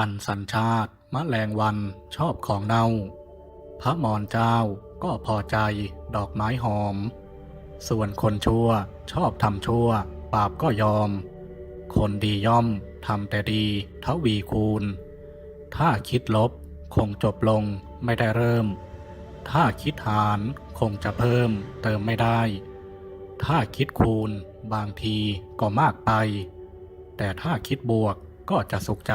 อันสัญชาติมะแมลงวันชอบของเน่า พระมอนเจ้าก็พอใจดอกไม้หอม ส่วนคนชั่วชอบทำชั่ว บาปก็ยอม คนดีย่อมทำแต่ดีทวีคูณ ถ้าคิดลบคงจบลงไม่ได้เริ่ม ถ้าคิดหารคงจะเพิ่มเติมไม่ได้ ถ้าคิดคูณบางทีก็มากไป แต่ถ้าคิดบวกก็จะสุขใจ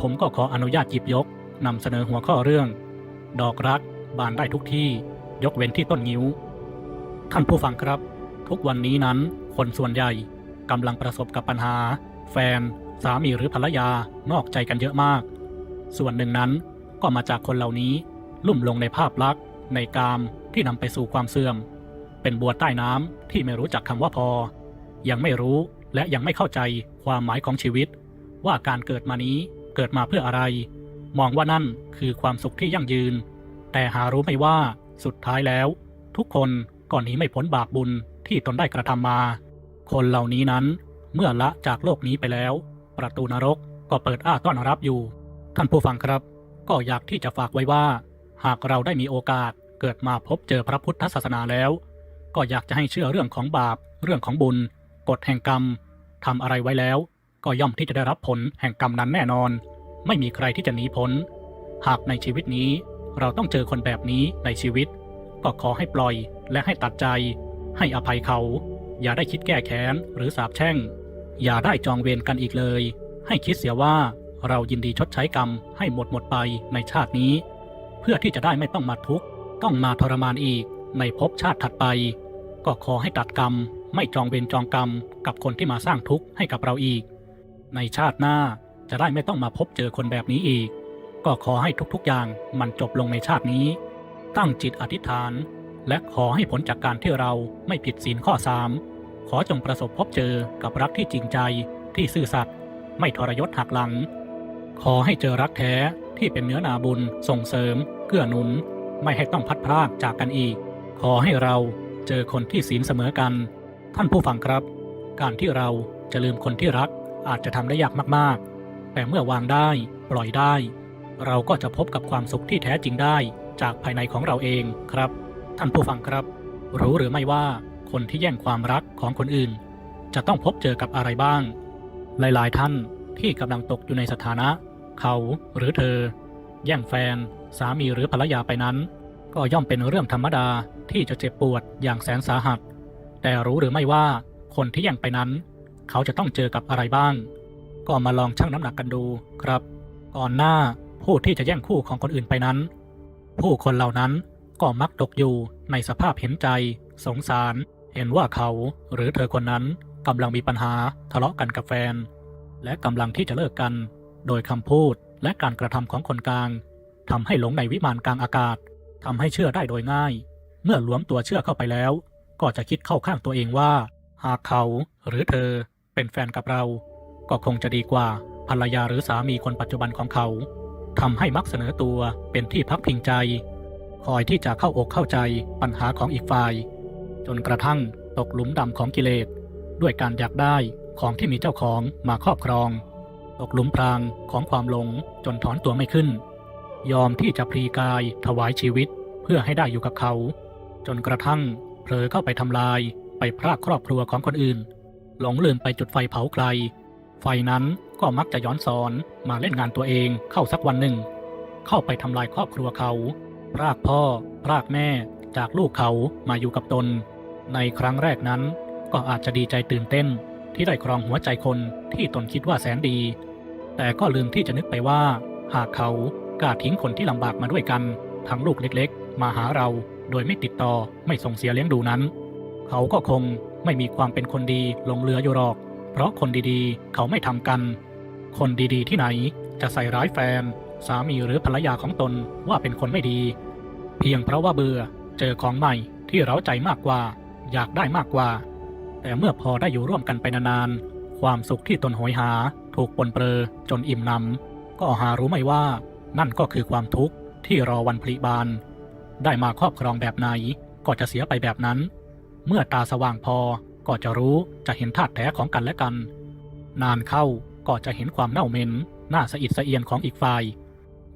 ผมก็ขออนุญาตหยิบยกนำเสนอหัวข้อเรื่อง ดอกรักบานได้ทุกที่ยกเว้นที่ต้นงิ้ว ท่านผู้ฟังครับ ทุกวันนี้นั้นคนส่วนใหญ่กำลังประสบกับปัญหา แฟน สามีหรือภรรยานอกใจกันเยอะมาก ส่วนหนึ่งนั้นก็มาจากคนเหล่านี้ลุ่มลงในภาพลักษณ์ในกามที่นำไปสู่ความเสื่อม เป็นบัวใต้น้ำที่ไม่รู้จักคำว่าพอ ยังไม่รู้และยังไม่เข้าใจความหมายของชีวิต ว่าการเกิดมานี้ เกิดมาเพื่ออะไร มองว่านั่นคือความสุขที่ยั่งยืน แต่หารู้ไม่ว่าสุดท้ายแล้ว ทุกคนก่อนหนีไม่พ้นบาปบุญที่ตนได้กระทำมา คนเหล่านี้นั้นเมื่อละจากโลกนี้ไปแล้ว ประตูนรกก็เปิดอ้าต้อนรับอยู่ ท่านผู้ฟังครับ ก็อยากที่จะฝากไว้ว่า หากเราได้มีโอกาสเกิดมาพบเจอพระพุทธศาสนาแล้ว ก็อยากจะให้เชื่อเรื่องของบาป เรื่องของบุญกฎแห่งกรรมทำอะไรไว้แล้ว ก็ย่อมที่จะได้รับผลแห่งกรรมนั้นแน่นอน ไม่มีใครที่จะหนีพ้น หากในชีวิตนี้เราต้องเจอคนแบบนี้ในชีวิต ก็ขอให้ปล่อยและให้ตัดใจ ให้อภัยเขา อย่าได้คิดแก้แค้นหรือสาบแช่ง อย่าได้จองเวรกันอีกเลย ให้คิดเสียว่าเรายินดีชดใช้กรรมให้หมดหมดไปในชาตินี้ เพื่อที่จะได้ไม่ต้องมาทุกข์ต้องมาทรมานอีกในภพชาติถัดไป ก็ขอให้ตัดกรรม ไม่จองเวรจองกรรม กับคนที่มาสร้างทุกข์ให้กับเราอีก ในชาติหน้าจะได้ไม่ต้องมาพบเจอคนแบบนี้อีก ก็ขอให้ทุกๆอย่างมันจบลงในชาตินี้ ตั้งจิตอธิษฐาน และขอให้ผลจากการที่เราไม่ผิดศีลข้อสามขอจงประสบพบเจอกับรักที่จริงใจที่ซื่อสัตย์ไม่ทรยศหักหลัง ขอให้เจอรักแท้ที่เป็นเนื้อนาบุญ ส่งเสริม เกื้อหนุน ไม่ให้ต้องพัดพรากจากกันอีก ขอให้เราเจอคนที่ศีลเสมอกัน ท่านผู้ฟังครับ การที่เราจะลืมคนที่รัก อาจจะทำได้ยากมากๆ แต่เมื่อวางได้ปล่อยได้ เราก็จะพบกับความสุขที่แท้จริงได้จากภายในของเราเองครับ ท่านผู้ฟังครับ รู้หรือไม่ว่าคนที่แย่งความรักของคนอื่น จะต้องพบเจอกับอะไรบ้าง หลายๆ ท่านที่กำลังตกอยู่ในสถานะ เขาหรือเธอ แย่งแฟน สามีหรือภรรยาไปนั้น ก็ย่อมเป็นเรื่องธรรมดาที่จะเจ็บปวดอย่างแสนสาหัส แต่รู้หรือไม่ว่าคนที่แย่งไปนั้น เขาจะต้องเจอกับอะไรบ้าง ก็มาลองชั่งน้ำหนักกันดูครับ ก่อนหน้าผู้ที่จะแย่งคู่ของคนอื่นไปนั้น ผู้คนเหล่านั้นก็มักตกอยู่ในสภาพเห็นใจ สงสาร เห็นว่าเขาหรือเธอคนนั้นกำลังมีปัญหาทะเลาะกันกับแฟน และกำลังที่จะเลิกกัน โดยคำพูดและการกระทำของคนกลางทำให้หลงในวิมานกลางอากาศทำให้เชื่อได้โดยง่าย เมื่อหลวมตัวเชื่อเข้าไปแล้ว ก็จะคิดเข้าข้างตัวเองว่า หากเขาหรือเธอ เป็นแฟนกับเรา ก็คงจะดีกว่าภรรยาหรือสามีคนปัจจุบันของเขาทำให้มักเสนอตัวเป็นที่พักพิงใจ คอยที่จะเข้าอกเข้าใจปัญหาของอีกฝ่าย จนกระทั่งตกหลุมดำของกิเลส ด้วยการอยากได้ของที่มีเจ้าของมาครอบครอง ตกหลุมพรางของความหลงจนถอนตัวไม่ขึ้น ยอมที่จะพลีกายถวายชีวิตเพื่อให้ได้อยู่กับเขา จนกระทั่งเผลอเข้าไปทำลายไปพรากครอบครัวของคนอื่น หลงลืมไปจุดไฟเผาใคร ไฟนั้นก็มักจะย้อนสอนมาเล่นงานตัวเองเข้าสักวันหนึ่ง เข้าไปทำลายครอบครัวเขา พรากพ่อ พรากแม่ จากลูกเขามาอยู่กับตน ในครั้งแรกนั้นก็อาจจะดีใจตื่นเต้น ที่ได้ครองหัวใจคนที่ตนคิดว่าแสนดี แต่ก็ลืมที่จะนึกไปว่า หากเขากล้าทิ้งคนที่ลำบากมาด้วยกัน ทั้งลูกเล็กๆ มาหาเราโดยไม่ติดต่อไม่ส่งเสียเลี้ยงดูนั้น เขาก็คง ไม่มีความเป็นคนดีลงเหลืออยู่หรอก เพราะคนดีๆ เขาไม่ทำกัน คนดีๆ ที่ไหนจะใส่ร้ายแฟน สามีหรือภรรยาของตนว่าเป็นคนไม่ดี เพียงเพราะว่าเบื่อเจอของใหม่ที่เร้าใจมากกว่า อยากได้มากกว่า แต่เมื่อพอได้อยู่ร่วมกันไปนานๆความสุขที่ตนโหยหา ถูกปนเปื้อจนอิ่มหนำก็หารู้ไม่ว่า นั่นก็คือความทุกข์ที่รอวันผลิบาน ได้มาครอบครองแบบไหนก็จะเสียไปแบบนั้น เมื่อตาสว่างพอก็จะรู้จะเห็นธาตุแท้ของกันและกัน นานเข้าก็จะเห็นความเน่าเหม็นน่าสะอิดสะเอียนของอีกฝ่าย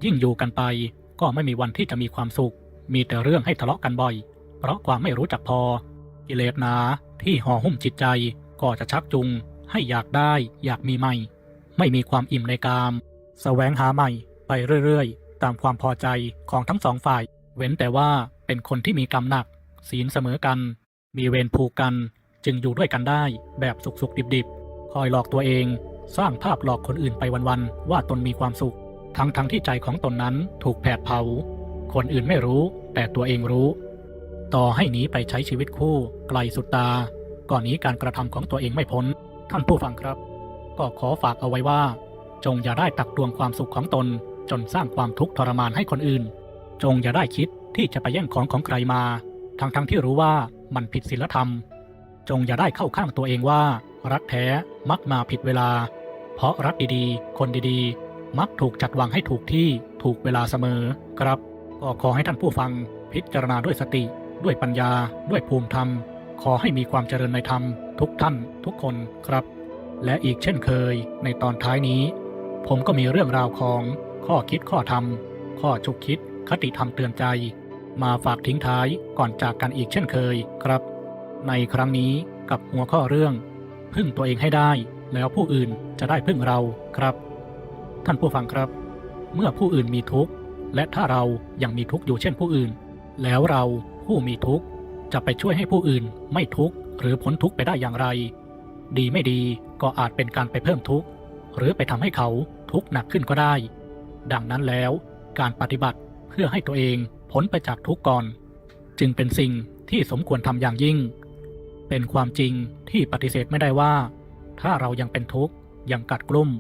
ยิ่งอยู่กันไปก็ไม่มีวันที่จะมีความสุข มีแต่เรื่องให้ทะเลาะกันบ่อย เพราะความไม่รู้จักพอ กิเลสหนาที่ห่อหุ้มจิตใจก็จะชักจูงให้อยากได้อยากมีใหม่ ไม่มีความอิ่มในกามแสวงหาใหม่ไปเรื่อยๆ ตามความพอใจของทั้งสองฝ่าย เว้นแต่ว่าเป็นคนที่มีกรรมหนัก ศีลเสมอกัน มีเวรผูกกันจึงอยู่ด้วยกันได้แบบสุขๆดิบๆ คอยหลอกตัวเอง สร้างภาพหลอกคนอื่นไปวันๆว่าตนมีความสุข ทั้งๆทที่ใจของตนนั้นถูกแผดเผา คนอื่นไม่รู้ แต่ตัวเองรู้ ต่อให้หนีไปใช้ชีวิตคู่ ไกลสุดตา ก่อนนี้การกระทำของตัวเองไม่พ้น ท่านผู้ฟังครับ ก็ขอฝากเอาไว้ว่า จงอย่าได้ตักตวงความสุขของตน จนสร้างความทุกข์ทรมานให้คนอื่น จงอย่าได้คิดที่จะไปแย่งของของใครมา ทั้งๆทที่รู้ว่ามันผิดศีลธรรม จงอย่าได้เข้าข้างตัวเองว่า รักแท้มักมาผิดเวลา เพราะรักดีๆ คนดีๆ มักถูกจัดวางให้ถูกที่ถูกเวลาเสมอครับก็ขอให้ท่านผู้ฟังพิจารณาด้วยสติ ด้วยปัญญา ด้วยภูมิธรรม ขอให้มีความเจริญในธรรม ทุกท่านทุกคนครับ และอีกเช่นเคย ในตอนท้ายนี้ ผมก็มีเรื่องราวของข้อคิดข้อธรรม ข้อฉุกคิดคติธรรมเตือนใจ มาฝากทิ้งท้ายก่อนจากกันอีกเช่นเคยครับ ในครั้งนี้กับหัวข้อเรื่อง พึ่งตัวเองให้ได้ แล้วผู้อื่นจะได้พึ่งเราครับ ท่านผู้ฟังครับ เมื่อผู้อื่นมีทุกข์ และถ้าเรายังมีทุกข์อยู่เช่นผู้อื่น แล้วเราผู้มีทุกข์จะไปช่วยให้ผู้อื่นไม่ทุกข์หรือพ้นทุกข์ไปได้อย่างไร ดีไม่ดีก็อาจเป็นการไปเพิ่มทุกข์หรือไปทำให้เขาทุกข์หนักขึ้นก็ได้ ดังนั้นแล้วการปฏิบัติ พื่อให้ตัวเองพ้นไปจากทุกข์ก่อน จึงเป็นสิ่งที่สมควรทำอย่างยิ่ง เป็นความจริงที่ปฏิเสธไม่ได้ว่า ถ้าเรายังเป็นทุกข์ยังกัดกลุ่ม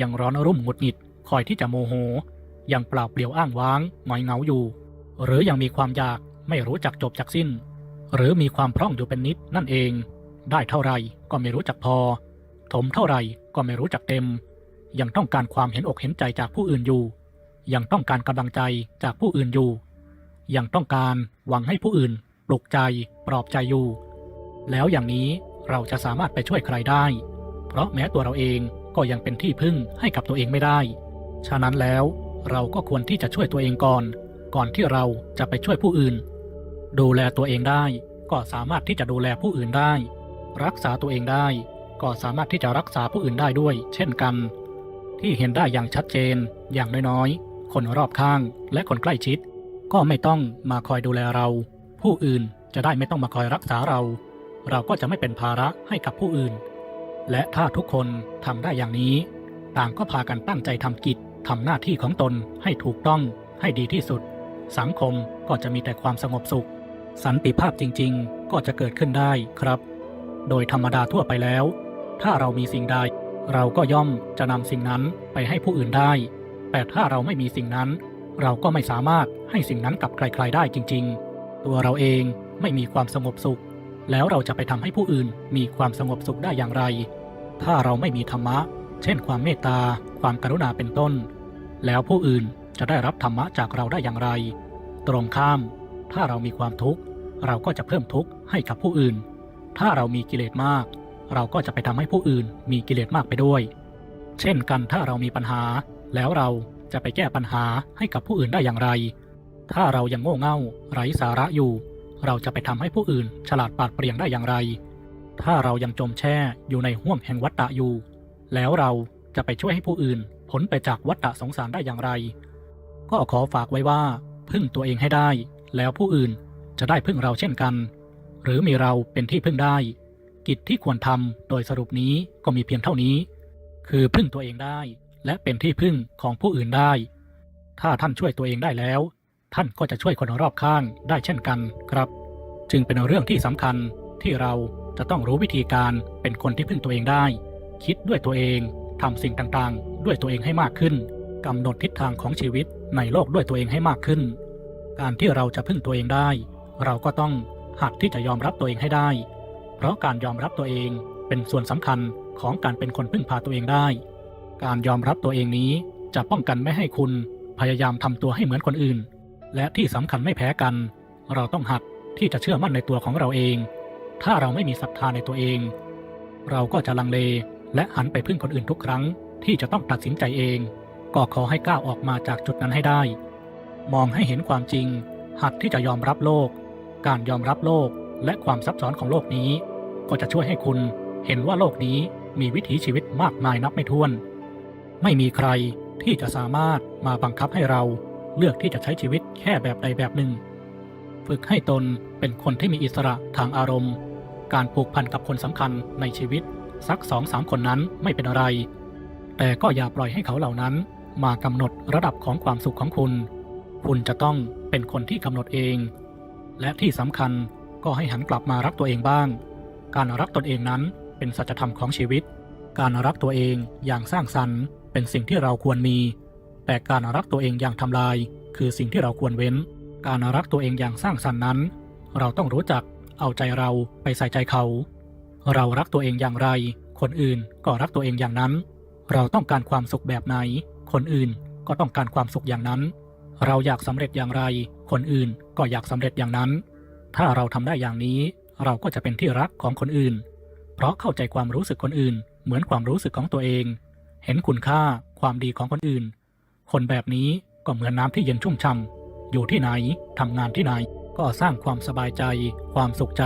ยังร้อนรุ่มหงุดหงิดคอยที่จะโมโห ยังเปล่าเปลี่ยวอ้างว้างหงอยเหงาอยู่ หรือยังมีความอยากไม่รู้จักจบจักสิ้น หรือมีความพร่องอยู่เป็นนิดนั่นเอง ได้เท่าไรก็ไม่รู้จักพอ ถมเท่าไรก็ไม่รู้จักเต็ม ยังต้องการความเห็นอกเห็นใจจากผู้อื่นอยู่ ยังต้องการกำลังใจจากผู้อื่นอยู่ ยังต้องการหวังให้ผู้อื่นปลุกใจปลอบใจอยู่ แล้วอย่างนี้เราจะสามารถไปช่วยใครได้ เพราะแม้ตัวเราเองก็ยังเป็นที่พึ่งให้กับตัวเองไม่ได้ ฉะนั้นแล้วเราก็ควรที่จะช่วยตัวเองก่อน ก่อนที่เราจะไปช่วยผู้อื่น ดูแลตัวเองได้ ก็สามารถที่จะดูแลผู้อื่นได้ รักษาตัวเองได้ ก็สามารถที่จะรักษาผู้อื่นได้ด้วย เช่นกัน ที่เห็นได้อย่างชัดเจนอย่างน้อยๆ คนรอบข้าง และคนใกล้ชิด ก็ไม่ต้องมาคอยดูแลเรา ผู้อื่นจะได้ไม่ต้องมาคอยรักษาเรา เราก็จะไม่เป็นภาระให้กับผู้อื่น และถ้าทุกคนทำได้อย่างนี้ ต่างก็พากันตั้งใจทำกิจทำหน้าที่ของตนให้ถูกต้องให้ดีที่สุด สังคมก็จะมีแต่ความสงบสุข สันติภาพจริง ๆ ก็จะเกิดขึ้นได้ครับ โดยธรรมดาทั่วไปแล้ว ถ้าเรามีสิ่งใด เราก็ย่อมจะนำสิ่งนั้นไปให้ผู้อื่นได้ แต่ถ้าเราไม่มีสิ่งนั้น เราก็ไม่สามารถให้สิ่งนั้นกับใคร ๆ ได้จริง ๆ ตัวเราเองไม่มีความสงบสุข แล้วเราจะไปทำให้ผู้อื่นมีความสงบสุขได้อย่างไร ถ้าเราไม่มีธรรมะ เช่น ความเมตตา ความกรุณาเป็นต้น แล้วผู้อื่นจะได้รับธรรมะจากเราได้อย่างไร ตรงข้าม ถ้าเรามีความทุกข์ เราก็จะเพิ่มทุกข์ให้กับผู้อื่น ถ้าเรามีกิเลสมาก เราก็จะไปทำให้ผู้อื่นมีกิเลสมากไปด้วย เช่นกันถ้าเรามีปัญหา แล้วเราจะไปแก้ปัญหาให้กับผู้อื่นได้อย่างไร ถ้าเรายังโง่เง่าไร้สาระอยู่ เราจะไปทำให้ผู้อื่น ฉลาดปราดเปรียงได้อย่างไร ถ้าเรายังจมแช่อยู่ในห่วงแห่งวัฏฏะอยู่ แล้วเราจะไปช่วยให้ผู้อื่นพ้นไปจากวัฏฏะสงสารได้อย่างไร ก็ขอฝากไว้ว่า พึ่งตัวเองให้ได้ แล้วผู้อื่นจะได้พึ่งเราเช่นกัน หรือมีเราเป็นที่พึ่งได้ กิจที่ควรทำโดยสรุปนี้ก็มีเพียงเท่านี้ คือพึ่งตัวเองได้ และเป็นที่พึ่งของผู้อื่นได้ ถ้าท่านช่วยตัวเองได้แล้ว ท่านก็จะช่วยคนรอบข้างได้เช่นกันครับ จึงเป็นเรื่องที่สำคัญที่เราจะต้องรู้วิธีการเป็นคนที่พึ่งตัวเองได้ คิดด้วยตัวเองทำสิ่งต่างๆ ด้วยตัวเองให้มากขึ้นกำหนดทิศทางของชีวิตในโลกด้วยตัวเองให้มากขึ้น การที่เราจะพึ่งตัวเองได้ เราก็ต้องหัดที่จะยอมรับตัวเองให้ได้ เพราะการยอมรับตัวเองเป็นส่วนสำคัญของการเป็นคนพึ่งพาตัวเองได้ การยอมรับตัวเองนี้จะป้องกันไม่ให้คุณพยายามทำตัวให้เหมือนคนอื่น และที่สำคัญไม่แพ้กัน เราต้องหัดที่จะเชื่อมั่นในตัวของเราเอง ถ้าเราไม่มีศรัทธาในตัวเอง เราก็จะลังเลและหันไปพึ่งคนอื่นทุกครั้ง ที่จะต้องตัดสินใจเอง ก็ขอให้ก้าวออกมาจากจุดนั้นให้ได้ มองให้เห็นความจริง หัดที่จะยอมรับโลก การยอมรับโลกและความซับซ้อนของโลกนี้ ก็จะช่วยให้คุณเห็นว่าโลกนี้มีวิถีชีวิตมากมายนับไม่ถ้วน ไม่มีใครที่จะสามารถมาบังคับให้เราเลือกที่จะใช้ชีวิตแค่แบบใดแบบหนึ่ง ฝึกให้ตนเป็นคนที่มีอิสระทางอารมณ์ การผูกพันกับคนสำคัญในชีวิต สักสองสามคนนั้นไม่เป็นอะไร แต่ก็อย่าปล่อยให้เขาเหล่านั้น มากำหนดระดับของความสุขของคุณ คุณจะต้องเป็นคนที่กำหนดเอง และที่สำคัญก็ให้หันกลับมารักตัวเองบ้าง การรักตนเองนั้นเป็นสัจธรรมของชีวิต การรักตัวเองอย่างสร้างสรรค์ เป็นสิ่งที่เราควรมี แต่การรักตัวเองอย่างทำลาย คือสิ่งที่เราควรเว้น การรักตัวเองอย่างสร้างสรรค์นั้น เราต้องรู้จักเอาใจเราไปใส่ใจเขา เรารักตัวเองอย่างไร คนอื่นก็รักตัวเองอย่างนั้น เราต้องการความสุขแบบไหน คนอื่นก็ต้องการความสุขอย่างนั้น เราอยากสำเร็จอย่างไร คนอื่นก็อยากสำเร็จอย่างนั้น ถ้าเราทำได้อย่างนี้ เราก็จะเป็นที่รักของคนอื่น เพราะเข้าใจความรู้สึกคนอื่น เหมือนความรู้สึกของตัวเอง เห็นคุณค่าความดีของคนอื่น คนแบบนี้ก็เหมือนน้ำที่เย็นชุ่มช่ำอยู่ที่ไหนทำงานที่ไหน ก็สร้างความสบายใจ ความสุขใจ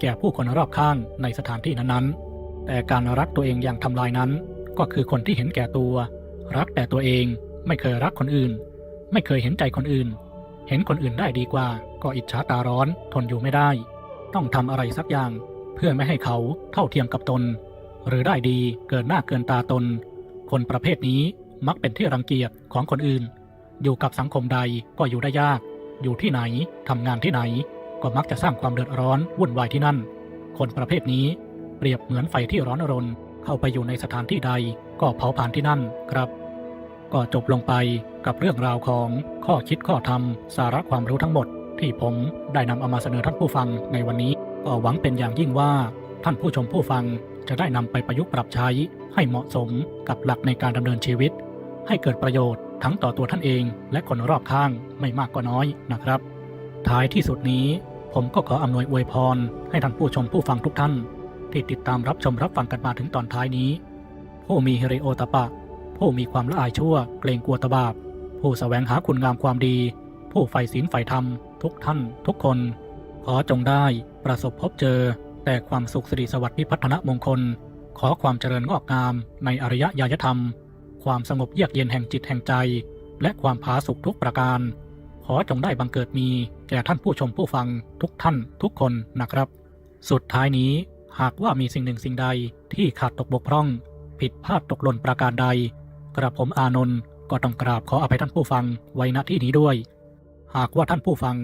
แก่ผู้คนรอบข้างในสถานที่นั้นๆ แต่การรักตัวเองอย่างทำลายนั้น ก็คือคนที่เห็นแก่ตัว รักแต่ตัวเองไม่เคยรักคนอื่น ไม่เคยเห็นใจคนอื่น เห็นคนอื่นได้ดีกว่า ก็อิจฉาตาร้อนทนอยู่ไม่ได้ ต้องทำอะไรสักอย่าง เพื่อไม่ให้เขาเท่าเทียมกับตน หรือได้ดีเกินหน้าเกินตาตน คนประเภทนี้มักเป็นที่รังเกียจของคนอื่น อยู่กับสังคมใดก็อยู่ได้ยาก อยู่ที่ไหนทำงานที่ไหน ก็มักจะสร้างความเดือดร้อนวุ่นวายที่นั่น คนประเภทนี้เปรียบเหมือนไฟที่ร้อนรน เข้าไปอยู่ในสถานที่ใดก็เผาผลาญที่นั่นครับ ก็จบลงไปกับเรื่องราวของข้อคิดข้อธรรม สาระความรู้ทั้งหมด ที่ผมได้นำเอามาเสนอท่านผู้ฟังในวันนี้ ก็หวังเป็นอย่างยิ่งว่าท่านผู้ชมผู้ฟัง จะได้นำไปประยุกต์ปรับใช้ให้เหมาะสมกับหลักในการดำเนินชีวิต ให้เกิดประโยชน์ทั้งต่อตัวท่านเองและคนรอบข้างไม่มากก็น้อยนะครับ ท้ายที่สุดนี้ ผมก็ขออำนวยอวยพร ให้ท่านผู้ชมผู้ฟังทุกท่าน ที่ติดตามรับชมรับฟังกันมาถึงตอนท้ายนี้ ผู้มีเฮริโอตปะ ผู้มีความละอายชั่ว เกรงกลัวตบาปผู้แสวงหาคุณงามความดี ผู้ใฝ่ศีลใฝ่ธรรม ทุกท่าน ทุกคน ขอจงได้ประสบพบเจอ แต่ความสุขสิริสวัสดิ์พิพัฒนมงคล ขอความเจริญงอกงามในอริยญาณธรรม ความสงบเยือกเย็นแห่งจิตแห่งใจ และความผาสุกทุกประการ ขอจงได้บังเกิดมีแก่ท่านผู้ชมผู้ฟังทุกท่านทุกคนนะครับ สุดท้ายนี้หากว่ามีสิ่งหนึ่งสิ่งใดที่ขาดตกบกพร่อง ผิดพลาดตกหล่นประการใด กระผมอานนท์ก็ต้องกราบขออภัยท่านผู้ฟังไว้ณที่นี้ด้วย หากว่าท่านผู้ฟัง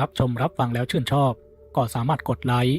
รับชมรับฟังแล้วชื่นชอบ ก็สามารถกดไลค์